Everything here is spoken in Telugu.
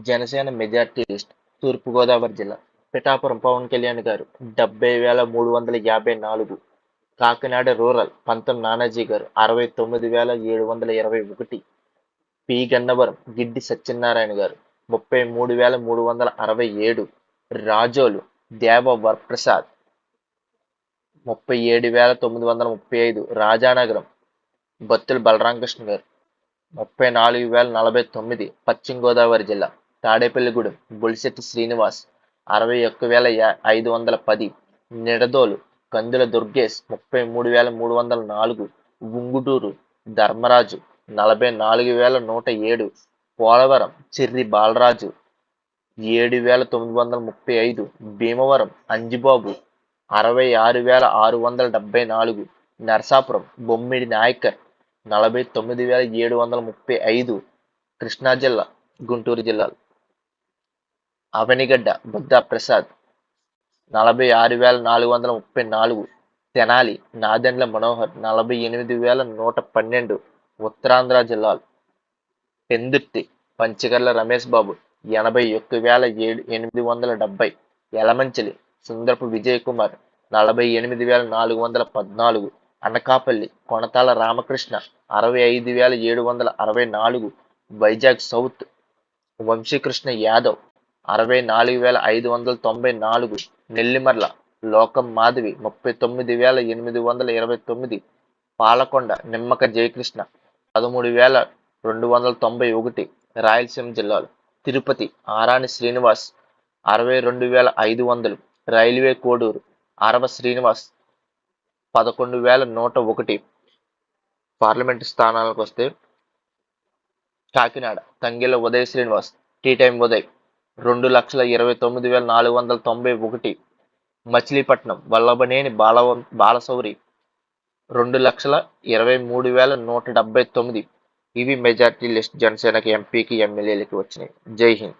జనసేన మెజార్టీ లిస్ట్ తూర్పుగోదావరి జిల్లా పిఠాపురం పవన్ కళ్యాణ్ గారు డెబ్బై వేల మూడు వందల యాభై నాలుగు. కాకినాడ రూరల్ పంతం నానాజీ గారు అరవై తొమ్మిది వేల ఏడు వందల ఇరవై ఒకటి. పి. గన్నవరం గిడ్డి సత్యనారాయణ గారు ముప్పై మూడు వేల మూడు వందల అరవై ఏడు. రాజోలు దేవ వరప్రసాద్ ముప్పై ఏడు వేల తొమ్మిది వందల ముప్పై ఐదు. రాజానగరం బత్తుల బలరామకృష్ణ గారు ముప్పై నాలుగు వేల నలభై తొమ్మిది. పశ్చిమ గోదావరి జిల్లా తాడేపల్లిగూడెం బొలిశెట్టి శ్రీనివాస్ అరవై ఒక్క వేల యా- ఐదు వందల పది నిడదోలు కందుల దుర్గేష్ ముప్పై మూడు వేల మూడు వందల నాలుగు ఉంగుటూరు ధర్మరాజు నలభై నాలుగు వేల నూట ఏడు పోలవరం చిర్రి బాలరాజు ఏడు వేల తొమ్మిది వందల ముప్పై ఐదు భీమవరం అంజిబాబు అరవై ఆరు వేల ఆరు వందల డెబ్బై నాలుగు నరసాపురం బొమ్మిడి నాయకర్ నలభై తొమ్మిది వేల ఏడు వందల ముప్పై ఐదు కృష్ణా జిల్లా గుంటూరు జిల్లాలు. అవనిగడ్డ బుద్ధ ప్రసాద్ నలభై ఆరు వేల నాలుగు వందల ముప్పై నాలుగు తెనాలి నాదెండ్ల మనోహర్. నలభై ఎనిమిది వేల నూట పన్నెండు ఉత్తరాంధ్ర జిల్లాలు. పెందుర్తి పంచగర్ల రమేష్ బాబు. ఎనభై ఒక్క వేల ఏడు ఎనిమిది వందల డెబ్బై ఎలమంచిలి సుందరపు విజయ్ కుమార్. నలభై ఎనిమిది వేల నాలుగు వందల పద్నాలుగు అనకాపల్లి కొనతాల రామకృష్ణ. అరవై ఐదు వేల ఏడు వందల అరవై నాలుగు వైజాగ్ సౌత్. వంశీకృష్ణ యాదవ్. అరవై నాలుగు వేల ఐదు వందల తొంభై నాలుగు నెల్లిమర్ల లోకం మాధవి ముప్పై తొమ్మిది వేల ఎనిమిది వందల ఇరవై తొమ్మిది పాలకొండ నిమ్మక జయకృష్ణ పదమూడు వేల రెండు వందల తొంభై ఒకటి రాయలసీమ జిల్లాలు. తిరుపతి ఆరాని శ్రీనివాస్ అరవై రెండు వేల ఐదు వందలు రైల్వే కోడూరు అరవ శ్రీనివాస్ పదకొండు వేల నూట ఒకటి పార్లమెంటు స్థానాలకు వస్తే కాకినాడ తంగెల ఉదయ శ్రీనివాస్ టీ టైం ఉదయ్ రెండు లక్షల ఇరవై తొమ్మిది వేల నాలుగు వందల తొంభై ఒకటి మచిలీపట్నం వల్లభనేని బాలవ బాలసౌరి రెండు లక్షల ఇరవై మూడు వేల నూట డెబ్బై తొమ్మిది. ఇవి మెజార్టీ లిస్ట్ జనసేనకి ఎంపీకి ఎమ్మెల్యేలకి వచ్చినాయి. జై హింద్.